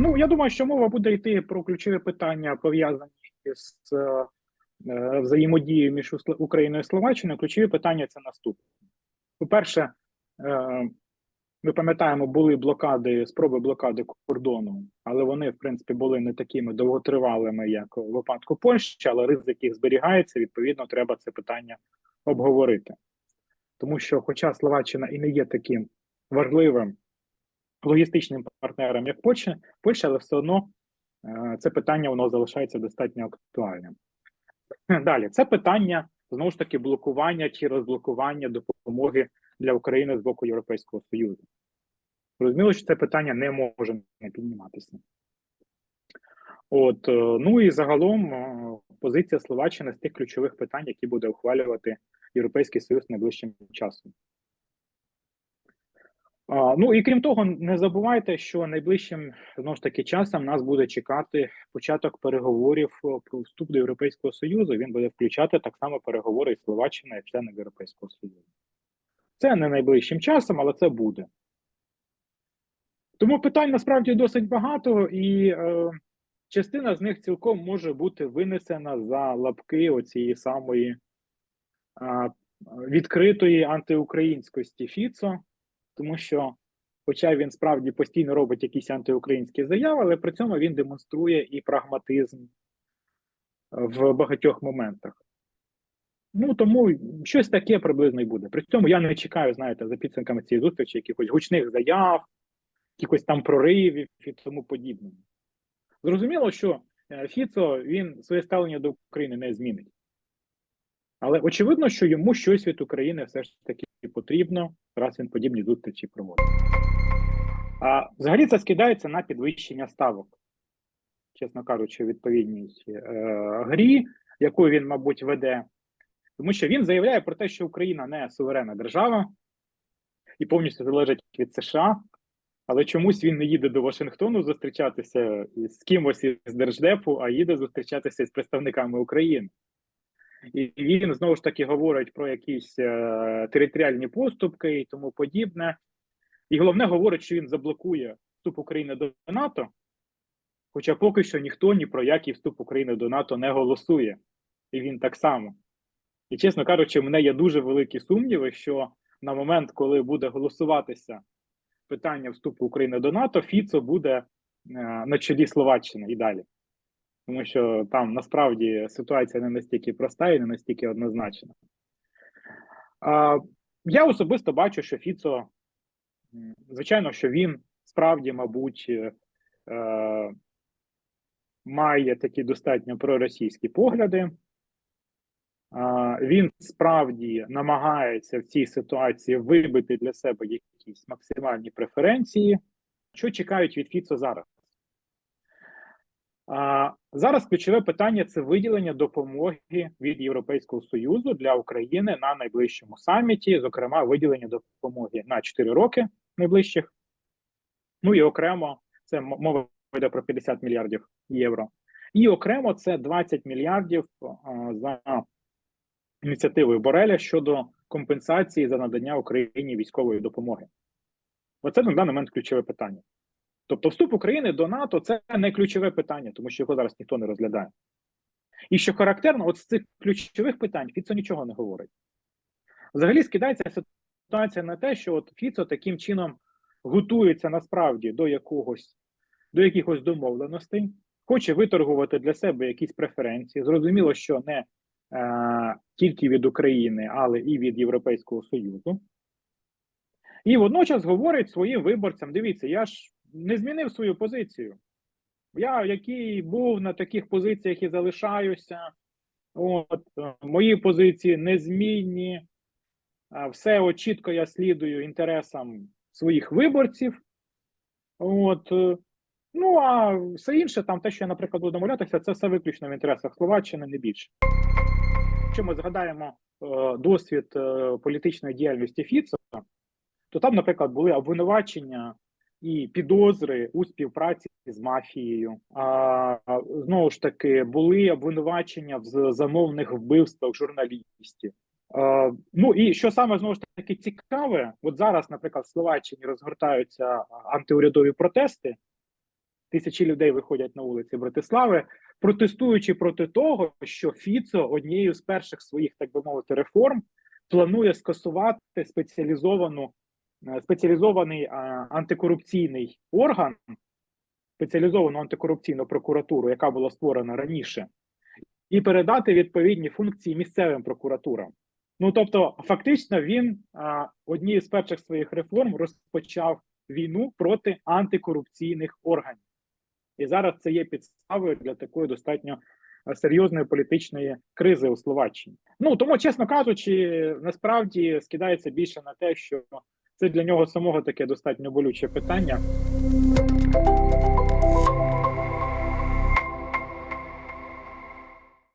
Ну, я думаю, що мова буде йти про ключові питання, пов'язані з е, е, взаємодією між Україною і Словаччиною. Ключові питання це наступне. По-перше, е, ми пам'ятаємо, були блокади, спроби блокади кордону, але вони, в принципі, були не такими довготривалими, як у випадку Польщі, але ризик їх зберігається. Відповідно, треба це питання обговорити. Тому що, хоча Словаччина і не є таким важливим логістичним партнером, як Польща, Польща, але все одно е, це питання воно залишається достатньо актуальним. Далі, це питання знову ж таки блокування чи розблокування допомоги для України з боку Європейського Союзу. Розуміло, що це питання не може не підніматися. От, е, ну і загалом е, позиція Словаччини з тих ключових питань, які буде ухвалювати Європейський Союз найближчим часом. Ну і крім того, не забувайте, що найближчим знову ж таки часом нас буде чекати початок переговорів про вступ до Європейського Союзу. Він буде включати так само переговори з Словаччиною членом Європейського Союзу. Це не найближчим часом, але це буде. Тому питань насправді досить багато, і е, частина з них цілком може бути винесена за лапки оцієї самої е, відкритої антиукраїнськості Фіцо тому що, хоча він справді постійно робить якісь антиукраїнські заяви, але при цьому він демонструє і прагматизм в багатьох моментах. Ну тому щось таке приблизно і буде. При цьому я не чекаю, знаєте, за підсумками цієї зустрічі якихось гучних заяв, якихось там проривів і тому подібне. Зрозуміло, що е, Фіцо він своє ставлення до України не змінить. Але очевидно, що йому щось від України все ж таки потрібно, раз він подібні зустрічі проводить. А взагалі це скидається на підвищення ставок, чесно кажучи, у відповідній е, грі, яку він, мабуть, веде. Тому що він заявляє про те, що Україна не суверенна держава і повністю залежить від США, але чомусь він не їде до Вашингтону зустрічатися з кимось із Держдепу, а їде зустрічатися з представниками України. І він знову ж таки говорить про якісь е, територіальні поступки і тому подібне. І головне говорить, що він заблокує вступ України до НАТО. Хоча поки що ніхто ні про який вступ України до НАТО не голосує, і він так само. І чесно кажучи, в мене є дуже великі сумніви, що на момент, коли буде голосуватися питання вступу України до НАТО, Фіцо буде е, на чолі Словаччини і далі тому що там насправді ситуація не настільки проста і не настільки однозначна. А, Я особисто бачу, що Фіцо, звичайно, що він справді, мабуть, е, має такі достатньо проросійські погляди. Він справді намагається в цій ситуації вибити для себе якісь максимальні преференції. Що чекають від Фіцо зараз? Зараз ключове питання це виділення допомоги від Європейського союзу для України на найближчому саміті, зокрема, виділення допомоги на 4 роки найближчих. Ну і окремо це мова йде про 50 мільярдів євро. І окремо це 20 мільярдів за ініціативою Бореля щодо компенсації за надання Україні військової допомоги. Оце на даний момент ключове питання. Тобто, вступ України до НАТО це не ключове питання, тому що його зараз ніхто не розглядає. І що характерно, от з цих ключових питань Фіцо нічого не говорить. Взагалі скидається ситуація на те, що от Фіцо таким чином готується насправді до якогось до якихось домовленостей, хоче виторгувати для себе якісь преференції. Зрозуміло, що не е, тільки від України, але і від Європейського Союзу. І водночас говорить своїм виборцям: дивіться, я ж не змінив свою позицію. Я, який був на таких позиціях і залишаюся, от, е, мої позиції незмінні, все чітко я слідую інтересам своїх виборців. От, е, Ну, а все інше, там те, що я, наприклад, буду домовлятися, це все виключно в інтересах Словаччини, не більше. Якщо ми згадаємо е, досвід політичної діяльності Фіцо, то там, наприклад, були обвинувачення і підозри у співпраці з мафією. А знову ж таки були обвинувачення в замовних вбивствах журналістів. А, ну і що саме знову ж таки цікаве, от зараз, наприклад, в Словаччині розгортаються антиурядові протести тисячі людей виходять на вулиці Братислави, протестуючи проти того, що Фіцо однією з перших своїх, так би мовити, реформ планує скасувати спеціалізовану спеціалізований антикорупційний орган, спеціалізовану антикорупційну прокуратуру, яка була створена раніше, і передати відповідні функції місцевим прокуратурам. Ну тобто, фактично, він а, однією з перших своїх реформ розпочав війну проти антикорупційних органів. І зараз це є підставою для такої достатньо е, серйозної політичної кризи у Словаччині. Ну тому, чесно кажучи, насправді скидається більше на те, що це для нього самого таке достатньо болюче питання.